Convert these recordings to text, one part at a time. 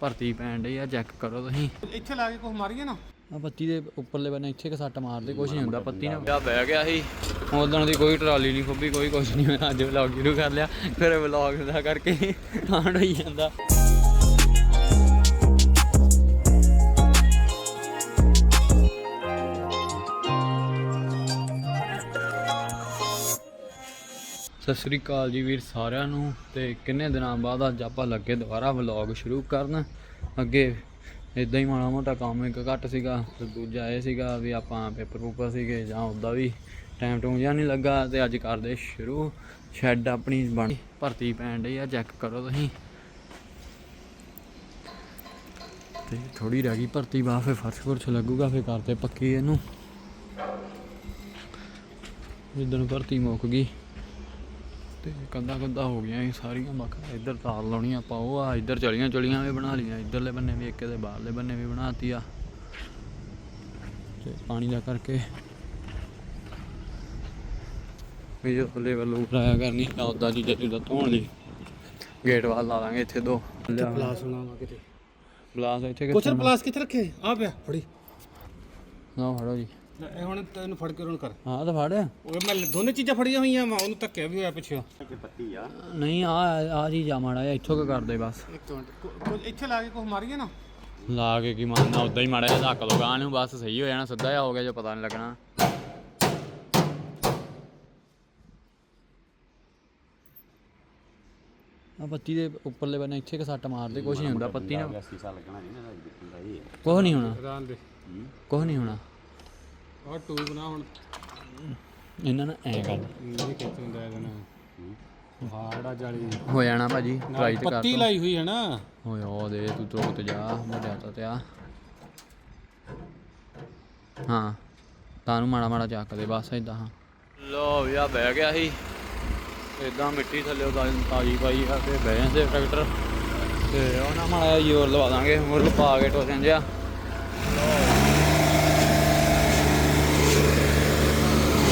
ਭਰਤੀ ਪੈਣ ਡਈ ਆ ਚੈੱਕ ਕਰੋ ਤੁਸੀਂ। ਇੱਥੇ ਲਾ ਕੇ ਕੁਝ ਮਾਰੀਏ ਨਾ। ਆ ਪੱਤੀ ਦੇ ਉੱਪਰਲੇ ਬੰਨੇ ਇੱਥੇ ਕਿ ਸੱਟ ਮਾਰਦੇ ਕੁਝ ਨਹੀਂ ਹੁੰਦਾ ਪੱਤੀ ਨਾਲ। ਵਿਆਹ ਬਹਿ ਗਿਆ ਸੀ। ਉਦੋਂ ਦੀ ਕੋਈ ਟਰਾਲੀ ਨਹੀਂ ਖੁੱਬੀ ਕੋਈ ਕੁਝ ਨਹੀਂ। ਹੋਇਆ ਅੱਜ ਵਲੌਗ ਸ਼ੁਰੂ ਕਰ ਲਿਆ। ਫਿਰ ਵਲੌਗ ਦਾ ਕਰਕੇ ਕਾਂਡ ਹੋਈ ਜਾਂਦਾ। ਸਤਿ ਸ੍ਰੀ ਅਕਾਲ ਜੀ ਵੀਰ ਸਾਰਿਆਂ ਨੂੰ ਤੇ ਕਿੰਨੇ ਦਿਨਾਂ ਬਾਅਦ ਅੱਜ ਆਪਾਂ ਲੱਗੇ ਦੁਬਾਰਾ ਵਲੌਗ ਸ਼ੁਰੂ ਕਰਨ। ਅੱਗੇ ਇਦਾਂ ਹੀ ਮਾੜਾ ਮੋਟਾ ਕੰਮ ਇੱਕ ਘੱਟ ਸੀਗਾ ਤੇ ਦੂਜਾ ਇਹ ਸੀਗਾ ਵੀ ਆਪਾਂ ਪੇਪਰ ਪੂਪਰ ਸੀਗੇ ਜਾਂ ਉੱਦਾਂ ਵੀ ਟਾਈਮ ਟੂਮ ਜਿਹਾ ਨਹੀਂ ਲੱਗਾ ਤੇ ਅੱਜ ਕਰਦੇ ਸ਼ੁਰੂ। ਸ਼ੈੱਡ ਆਪਣੀ ਬਣ, ਭਰਤੀ ਪੈਣ ਡਈ ਆ ਚੈੱਕ ਕਰੋ ਤੁਸੀਂ। ਤੇ ਥੋੜੀ ਰਹਿ ਗਈ ਭਰਤੀ ਬਾਅਦ ਫੇ ਫਰਸ਼ ਫੁਰਸ਼ ਲੱਗੂਗਾ ਫੇ ਕਰਦੇ ਪੱਕੀ ਇਹਨੂੰ। ਜਿੱਦਣ ਭਰਤੀ ਮੁੱਕ ਗਈ। ਤੇ ਕੰਦਾ ਕੰਦਾ ਹੋ ਗਈਆਂ ਇਹ ਸਾਰੀਆਂ ਮੱਖਾਂ। ਇੱਧਰ ਤਾਰ ਲਾਉਣੀ ਆਪਾਂ ਉਹ ਆ ਇੱਧਰ ਚਲੀਆਂ ਚਲੀਆਂ ਵੀ ਬਣਾ ਲਈਆਂ। ਇੱਧਰਲੇ ਬੰਨੇ ਵੀ ਇੱਕ ਤੇ ਬਾਹਰਲੇ ਬੰਨੇ ਵੀ ਬਣਾਤੀ ਆ। ਤੇ ਪਾਣੀ ਦਾ ਕਰਕੇ ਵੀ ਜੋ ਲੈਵਲ ਉਪਰਾਇਆ ਕਰਨੀ ਆ ਉਦਾਂ ਦੀ ਜੱਤੀ ਦਾ ਧੋਣ ਲਈ ਗੇਟ ਵਾਲ ਲਾ ਲਾਂਗੇ ਇੱਥੇ ਦੋ। ਪਲਾਸ ਬਣਾਵਾ ਕਿਤੇ। ਗਲਾਸ ਇੱਥੇ ਕੋਚਰ ਪਲਾਸ ਕਿੱਥੇ ਰੱਖੇ? ਆ ਪਿਆ ਫੜੀ। ਨਾ ਫੜੋ ਜੀ। ਇਹ ਹੁਣ ਤੈਨੂੰ ਫੜ ਕੇ ਉਹਨਾਂ ਕਰ। ਹਾਂ ਤਾਂ ਫੜ। ਉਹ ਮੈਂ ਦੋਨੇ ਚੀਜ਼ਾਂ ਫੜੀਆਂ ਹੋਈਆਂ ਵਾ ਉਹਨੂੰ ਧੱਕਿਆ ਵੀ ਹੋਇਆ ਪਿੱਛੇ। ਨਹੀਂ ਆ ਆ ਜੀ ਜਾ ਮਾੜਾ ਜਿਹਾ ਇੱਥੋਂ ਕੁ ਕਰਦੇ ਬਸ। ਇੱਕ ਮਿੰਟ ਇੱਥੇ ਲਾ ਕੇ ਕੁਝ ਮਾਰੀਏ ਨਾ? ਲਾ ਕੇ ਕੀ ਮਾਰਨਾ ਉਦਾਂ ਹੀ ਮਾੜਾ ਜਿਹਾ ਧੱਕ ਲੋ ਗਾਂ ਨੂੰ ਬਸ ਸਹੀ ਹੋ ਜਾਣਾ ਸਿੱਧਾ ਜਿਹਾ ਹੋ ਗਿਆ ਜੋ ਪਤਾ ਨਹੀਂ ਲੱਗਣਾ। ਆ ਪੱਤੀ ਦੇ ਉੱਪਰਲੇ ਬੰਨੇ ਇੱਥੇ ਕਿ ਸੱਟ ਮਾਰਦੇ ਕੁਝ ਨਹੀਂ ਹੁੰਦਾ ਪੱਤੀ ਨਾਲ। ਸੀਸਾ ਲੱਗਣਾ ਨਹੀਂ ਨਾ ਦਿੱਤਾ ਹੀ ਕੁਝ ਨਹੀਂ ਹੋਣਾ। ਦੇ ਕੁਝ ਨਹੀਂ ਹੋਣਾ। ਆਹ ਟੂ ਬਣਾ ਹੁਣ। ਇਹਨਾਂ ਨਾਲ ਐ ਕਰ। ਨਹੀਂ ਕਿੱਥੇ ਹੁੰਦਾ ਇਹਦਾ ਨਾ ਹਾੜਾ ਜਾਲੀ। ਹੋ ਜਾਣਾ ਭਾਜੀ ਟਰਾਈ ਤੇ ਕਰ ਪੱਤੀ ਤੂੰ। ਲਾਈ ਹੋਈ ਹੈ ਨਾ। ਓਏ ਉਹ ਦੇ ਤੂੰ ਤਰੋ ਤੇ ਜਾ ਵੱਡਿਆ ਤਾਂ ਤੇ ਆ ਹਾਂ ਤਾਨੂੰ ਮਾੜਾ ਮਾੜਾ ਚੱਕ ਦੇ ਬਸ ਇਦਾਂ ਹਾਂ। ਲੋ ਵੀ ਆ ਬਹਿ ਗਿਆ ਸੀ। ਇਦਾਂ ਮਿੱਟੀ ਥੱਲੇ ਉਹ ਤਾਜੀ ਪਾਈ ਆ ਤੇ ਬਹਿ ਜਾਂਦੇ ਟਰੈਕਟਰ। ਤੇ ਉਹ ਨਾ ਮਾੜਾ ਜ਼ੋਰ ਲਵਾ ਦਾਂਗੇ ਮੁਰਲ ਪਾ ਕੇ ਟੋਸਿਆਂ ਜਿਆ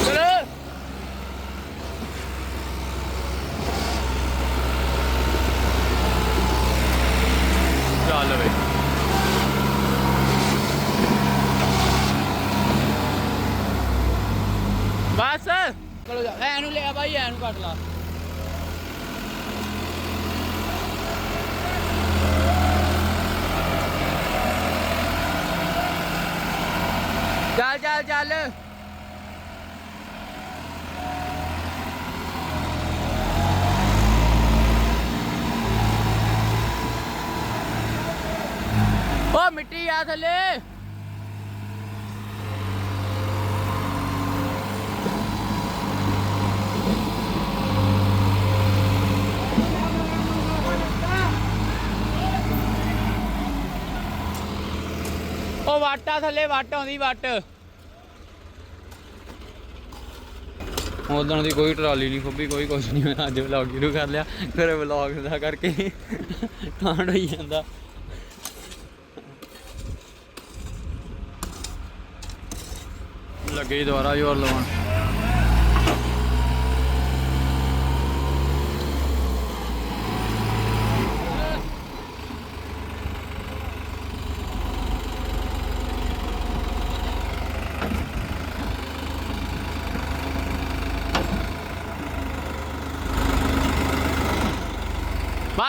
ਚਲੋ ਚੱਲ ਵੇ ਬਸ ਚਲੋ ਜਾ। ਐ ਨੂੰ ਲਿਆ ਬਾਈ, ਐ ਨੂੰ ਕੱਟ ਲਾ। ਚੱਲ ਚੱਲ ਚੱਲ। ਓ ਮਿੱਟੀ ਆ ਥੱਲੇ। ਉਹ ਵਾਟਾ ਥੱਲੇ ਵੱਟ ਆਉਂਦੀ, ਵੱਟ। ਉਦੋਂ ਦੀ ਕੋਈ ਟਰਾਲੀ ਨਹੀਂ ਖੁੱਬੀ ਕੋਈ ਕੁਝ ਨਹੀਂ, ਮੈਂ ਅੱਜ ਵਲੌਗ ਸ਼ੁਰੂ ਕਰ ਲਿਆ। ਫਿਰ ਵਲੌਗ ਦਾ ਕਰਕੇ ਕਾਂਡ ਹੋਈ ਜਾਂਦਾ। ਲੱਗੇ ਹੀ ਦੁਬਾਰਾ ਜ਼ੋਰ ਲਵਾਉਣ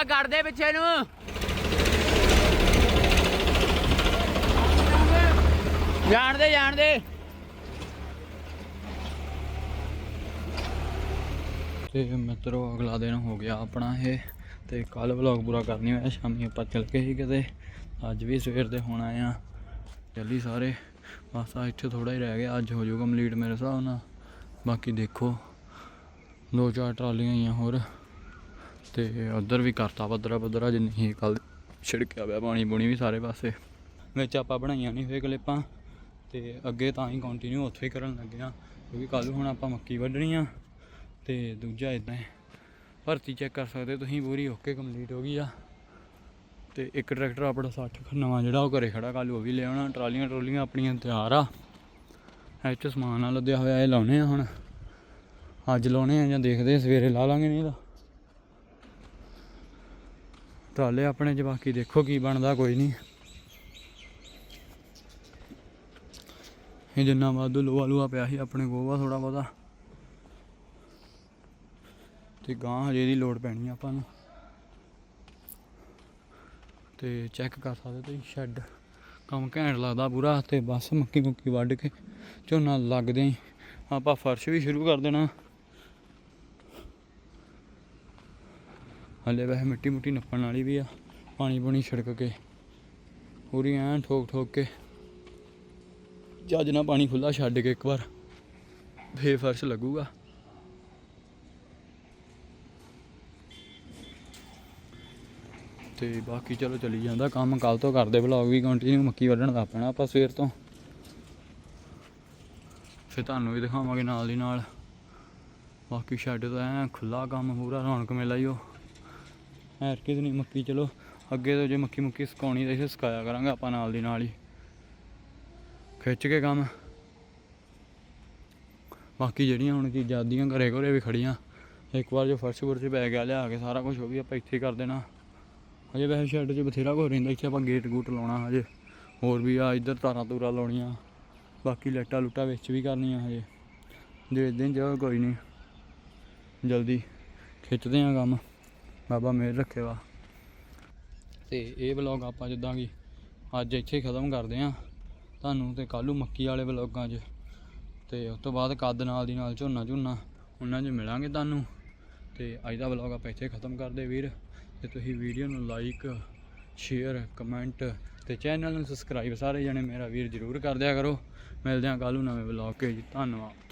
ਬਾ ਕੱਢ ਦੇ ਪਿੱਛੇ ਨੂੰ। ਜਾਣ ਦੇ ਜਾਣ ਦੇ। ਤੇ ਮਿੱਤਰੋ, ਅਗਲਾ ਦਿਨ ਹੋ ਗਿਆ ਆਪਣਾ ਇਹ। ਤੇ ਕੱਲ ਵਲੌਗ ਪੂਰਾ ਕਰਨੀ ਹੋਇਆ, ਸ਼ਾਮੀ ਆਪਾਂ ਚੱਲ ਕੇ ਹੀ ਕਿਤੇ। ਅੱਜ ਵੀ ਸਵੇਰ ਦੇ ਹੋਣਾ ਆ ਚੱਲੀ ਸਾਰੇ। ਬਸ ਆ ਇੱਥੇ ਥੋੜਾ ਹੀ ਰਹਿ ਗਿਆ। ਅੱਜ ਹੋ ਜਾਊ ਕੰਪਲੀਟ ਮੇਰੇ ਹਿਸਾਬ ਨਾਲ। ਬਾਕੀ ਦੇਖੋ, ਦੋ ਚਾਰ ਟਰਾਲੀਆਂ ਆਈਆਂ ਹੋਰ। ਤੇ ਉਧਰ ਵੀ ਕਰਤਾ ਪੱਧਰਾ ਪੱਧਰਾ, ਜਿੰਨੀ ਹੀ ਕੱਲ ਛਿੜਕਿਆ ਪਿਆ ਪਾਣੀ ਬੁਣੀ ਵੀ ਸਾਰੇ ਪਾਸੇ। ਵਿੱਚ ਆਪਾਂ ਬਣਾਈਆਂ ਨਹੀਂ ਫੇਰ ਕਲਿੱਪਾਂ, ਤੇ ਅੱਗੇ ਤਾਂ ਹੀ ਕੰਟੀਨਿਊ ਉੱਥੇ ਹੀ ਕਰਨ ਲੱਗੇ ਆ ਕਿਉਂਕਿ ਕੱਲ ਹੁਣ ਆਪਾਂ ਮੱਕੀ ਵੱਢਣੀ ਆ, ਤੇ ਦੂਜਾ ਇਦਾਂ ਭਰਤੀ ਚੈੱਕ ਕਰ ਸਕਦੇ ਤੁਸੀਂ, ਪੂਰੀ ਓਕੇ ਕੰਪਲੀਟ ਹੋ ਗਈ ਆ। ਤੇ ਇੱਕ ਟਰੈਕਟਰ ਆਪਣਾ 60 ਨਵਾਂ ਜਿਹੜਾ ਉਹ ਘਰੇ ਖੜਾ ਕੱਲ ਉਹ ਵੀ ਲਿਆਉਣਾ ਟਰਾਲੀਆਂ ਟਰੋਲੀਆਂ ਆਪਣੀਆਂ ਤਿਆਰ ਆ। ਇਹ 'ਚ ਸਮਾਨ ਨਾਲ ਲੱਦਿਆ ਹੋਇਆ ਇਹ ਲਾਉਣੇ ਆ ਹੁਣ। ਅੱਜ ਲਾਉਣੇ ਆ ਜਾਂ ਦੇਖਦੇ ਸਵੇਰੇ ਲਾ ਲਾਂਗੇ ਨਹੀਂ ਤਾਂ। ਟਰਾਲੇ ਆਪਣੇ ਚ, ਬਾਕੀ ਦੇਖੋ ਕੀ ਬਣਦਾ, ਕੋਈ ਨਹੀਂ ਇਹ ਜਿੰਨਾ ਵਾਧੂ ਲੋਹਾ ਲੂਆ ਪਿਆ ਸੀ, ਆਪਣੇ ਕੋਲ ਥੋੜਾ ਬਹੁਤਾ। ਤੇ ਗਾਂ ਹਜੇ ਦੀ ਲੋੜ ਪੈਣੀ ਆਪਾਂ ਨੂੰ। ਤੇ ਚੈੱਕ ਕਰ ਸਕਦੇ ਤੁਸੀਂ ਸ਼ੈੱਡ ਕੰਮ ਘੈਂਟ ਲੱਗਦਾ ਪੂਰਾ, ਤੇ ਬਸ ਮੱਕੀ ਮੁੱਕੀ ਵੱਢ ਕੇ ਝੋਨਾ ਲੱਗਦੇ ਆਪਾਂ ਫਰਸ਼ ਵੀ ਸ਼ੁਰੂ ਕਰ ਦੇਣਾ। ਹਲੇ ਵੈਸੇ ਮਿੱਟੀ ਮੁੱਟੀ ਨੱਪਣ ਵਾਲੀ ਵੀ ਆ, ਪਾਣੀ ਪੂਣੀ ਛਿੜਕ ਕੇ। ਪੂਰੀ ਐਂ ਠੋਕ ਠੋਕ ਕੇ। ਜੱਜ ਨਾਲ ਪਾਣੀ ਖੁੱਲਾ ਛੱਡ ਕੇ ਇੱਕ ਵਾਰ, ਫੇਰ ਫਰਸ਼ ਲੱਗੂਗਾ। ਤੇ ਬਾਕੀ ਚਲੋ ਚਲੀ ਜਾਂਦਾ ਕੰਮ ਕੱਲ ਤੋਂ ਕਰਦੇ ਵਲੌਗ ਵੀ ਕੰਟੀਨਿਊ ਮੱਕੀ ਵੱਢਣ ਦਾ ਪੈਣਾ ਆਪਾਂ ਸਵੇਰ ਤੋਂ। ਫਿਰ ਤੁਹਾਨੂੰ ਵੀ ਦਿਖਾਵਾਂਗੇ ਨਾਲ ਦੀ ਨਾਲ। ਬਾਕੀ ਸ਼ੈੱਡ ਤਾਂ ਐ ਖੁੱਲਾ ਕੰਮ ਪੂਰਾ, ਰੌਣਕ ਮੇਲਾ ਹੀ ਉਹ। ਐਰਕੀ ਤਾਂ ਨਹੀਂ, ਮੱਕੀ ਚਲੋ, ਅੱਗੇ ਤੋਂ ਜੇ ਮੱਕੀ ਮੁੱਕੀ ਸੁਕਾਉਣੀ ਤਾਂ ਇਸੇ ਸੁਕਾਇਆ ਕਰਾਂਗੇ ਆਪਾਂ ਨਾਲ ਦੀ ਨਾਲ ਹੀ। ਖਿੱਚ ਕੇ ਕੰਮ। ਬਾਕੀ ਜਿਹੜੀਆਂ ਹੁਣ ਚੀਜ਼ਾਂ ਆਦੀਆਂ ਘਰੇ ਘਰੇ ਵੀ ਖੜੀਆਂ, ਇੱਕ ਵਾਰ ਜੋ ਫਰਸ਼ ਫੁਰਸ਼ ਪੈ ਗਿਆ, ਲਿਆ ਕੇ ਸਾਰਾ ਕੁਝ ਉਹ ਵੀ ਆਪਾਂ ਇੱਥੇ ਕਰ ਦੇਣਾ। ਹਜੇ ਵੈਸੇ ਸ਼ੈੱਡ 'ਚ ਬਥੇਰਾ ਕੁਝ ਰਹਿੰਦਾ, ਇੱਥੇ ਆਪਾਂ ਗੇਟ ਗੂਟ ਲਾਉਣਾ ਹਜੇ। ਹੋਰ ਵੀ ਆ, ਇੱਧਰ ਤਾਰਾਂ ਤੂਰਾ ਲਾਉਣੀਆਂ, ਬਾਕੀ ਲੈਟਾਂ ਲੁੱਟਾਂ ਵਿੱਚ ਵੀ ਕਰਨੀਆਂ ਹਜੇ। ਦੇ ਦਿਨ ਜਾ ਕੋਈ ਨਹੀਂ, ਜਲਦੀ ਖਿੱਚਦੇ ਆ ਕੰਮ। ਬਾਬਾ ਮੇਰ ਰੱਖੇ ਵਾ। ਤੇ ਇਹ ਵਲੌਗ ਆਪਾਂ ਜਿੱਦਾਂ ਕਿ ਅੱਜ ਇੱਥੇ ਖਤਮ ਕਰਦੇ ਆ। ਤੁਹਾਨੂੰ ਤੇ ਕੱਲ੍ਹ ਮੱਕੀ ਵਾਲੇ ਵਲੌਗਾਂ 'ਚ। ਤੇ ਉਸ ਤੋਂ ਬਾਅਦ ਕੱਦ ਨਾਲ ਦੀ ਨਾਲ ਝੋਨਾ ਝੋਨਾ, ਉਹਨਾਂ 'ਚ ਮਿਲਾਂਗੇ ਤੁਹਾਨੂੰ। ਤੇ ਅੱਜ ਦਾ ਵਲੌਗ ਆਪਾਂ ਇੱਥੇ ਖਤਮ ਕਰਦੇ ਵੀਰ। ਤੇ ਤੁਸੀਂ ਵੀਡੀਓ ਨੂੰ ਲਾਈਕ ਸ਼ੇਅਰ ਕਮੈਂਟ ਤੇ ਚੈਨਲ ਨੂੰ ਸਬਸਕ੍ਰਾਈਬ ਸਾਰੇ ਜਣੇ ਮੇਰਾ ਵੀਰ ਜਰੂਰ ਕਰ ਦਿਆ ਕਰੋ। ਮਿਲਦੇ ਹਾਂ ਕੱਲ੍ਹ ਨੂੰ ਨਵੇਂ ਵਲੌਗ ਕੇ ਜੀ ਧੰਨਵਾਦ।